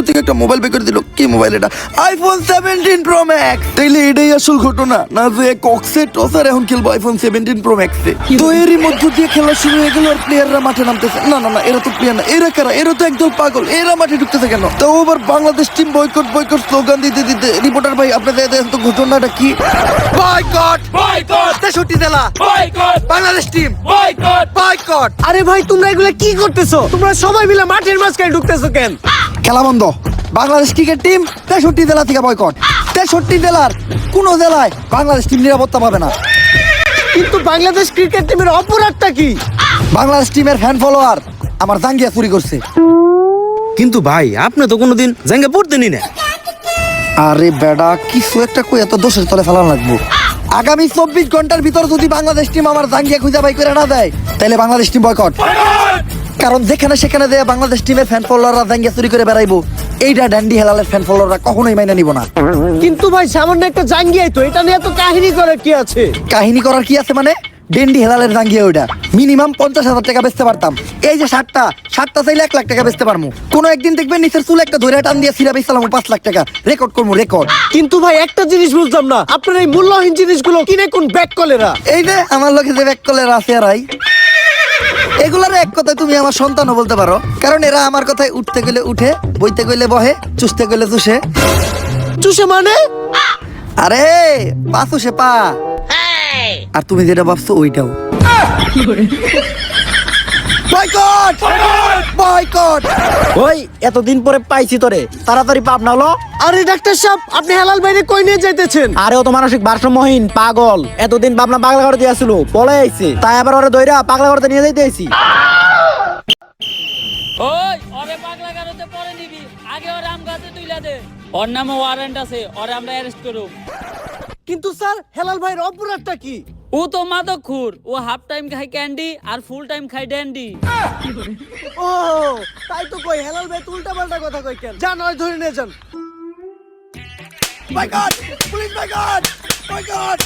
ভিতর থেকে একটা মোবাইল বের করে দিল। কি মোবাইল এটা? আইফোন সেভেন্টিন প্রো ম্যাক্স তাইলে এটাই আসল ঘটনা। না যে কক্সে টসার এখন খেলব আইফোন সেভেন্টিন প্রো ম্যাক্সে তো এরই মধ্য দিয়ে খেলা শুরু হয়ে গেল আর প্লেয়াররা মাঠে নামতেছে। না না না এরা তো প্লেয়ার না। এরা কারা? এরা তো একদম পাগল। এরা মাঠে ঢুকতেছে কেন? তো আবার Bangladesh team boycott boycott slogan দিতে দিতে রিপোর্টার ভাই আপনাদের দেখেন তো ঘটনাটা কি? বয়কট বয়কট তেষট্টি জেলা। Boycott Bangladesh team boycott boycott আরে ভাই তোমরা এগুলা কি করতেছো? তোমরা সবাই মিলে মাঠের মাঝখানে ঢুকতেছো কেন? খেলা বন্ধ। বাংলাদেশ ক্রিকেট টিম তেষট্টি জেলা থেকে বয়কট তেষট্টি জেলার কোন জেলায় বাংলাদেশ টিম নিরাপত্তা পাবে না? কিন্তু বাংলাদেশ ক্রিকেট টিমের অপরাধটা কি? বাংলাদেশ টিমের ফ্যান ফলোয়ার আমার জাঙ্গিয়া চুরি করছে। কিন্তু ভাই আপনি তো কোনোদিন জাঙ্গে পড়তেনি না আরে বেডা কিছু একটা কই এত দোষের তলে ফেলা লাগবো। আগামী চব্বিশ ঘণ্টার ভিতর যদি বাংলাদেশ টিম আমার জাঙ্গিয়া খুঁজে বাই করে না দেয় তাহলে বাংলাদেশ টিম বয়কট কারণ যেখানে সেখানে দেয় বাংলাদেশ টিমের ফ্যান ফলোয়াররা জাঙ্গিয়া চুরি করে বেড়াইবো এইটা ড্যান্ডি হেলালের ফ্যান ফলোয়াররা কখনোই মাইনে নিব না। কিন্তু ভাই সামান্য একটা জাঙ্গিয়াই তো এটা নিয়ে এত কাহিনী করে কি আছে? কাহিনী করার কি আছে মানে? ডেন্ডি হেলালের জাঙ্গিয়া ওইটা মিনিমাম পঞ্চাশ হাজার টাকা বেচতে পারতাম। এই যে শার্টটা শার্টটা চাইলে এক লাখ টাকা বেচতে পারব কোনো একদিন দেখবেন নিচের চুল একটা ধরে টান দিয়ে সিরা বেচলাম পাঁচ লাখ টাকা। রেকর্ড করব রেকর্ড কিন্তু ভাই একটা জিনিস বুঝলাম না আপনার এই মূল্যহীন জিনিসগুলো কিনে কোন ব্যাক কলেরা? এই যে আমার লোকে যে ব্যাক কলের আছে আর এগুলার এক কথায় তুমি আমার সন্তানও বলতে পারো। কারণ এরা আমার কথায় উঠতে গেলে উঠে বইতে গেলে বহে চুষতে গেলে চুষে। চুষে মানে? আরে পা চুষে পা। আর তুমি যেটা ভাবছ ওইটাও। বয়কট বয়কট ওই এতদিন পরে পাইছি তোরে। তাড়াতাড়ি পাপ না হলো আরে ডাক্তার সাহেব আপনি হেলাল বাইরে কই নিয়ে যাইতেছেন? আরে ও তো মানসিক ভারসাম্যহীন পাগল। এতদিন বাবনা পাগলা করে দিয়েছিল পলে আইছে। তাই আবার ওরে দইরা পাগলা করতে নিয়ে যাইতে আইছি। ওই ওরে পাগলা গারোতে পরে নিবি। আগে ওর আম গাছে তুইলা দে। ওর নামে ওয়ারেন্ট আছে ওরে আমরা অ্যারেস্ট করব কিন্তু স্যার হেলাল ভাইয়ের অপরাধটা কি? ও তো মাদক খুর ও হাফ টাইম খায় ক্যান্ডি আর ফুল টাইম খায় ড্যান্ডি ও, তাই তো কই, হেলাল ভাই উল্টা পাল্টা কথা কই কেন যান, ওই ধরে নিয়ে যান। Boycott police boycott boycott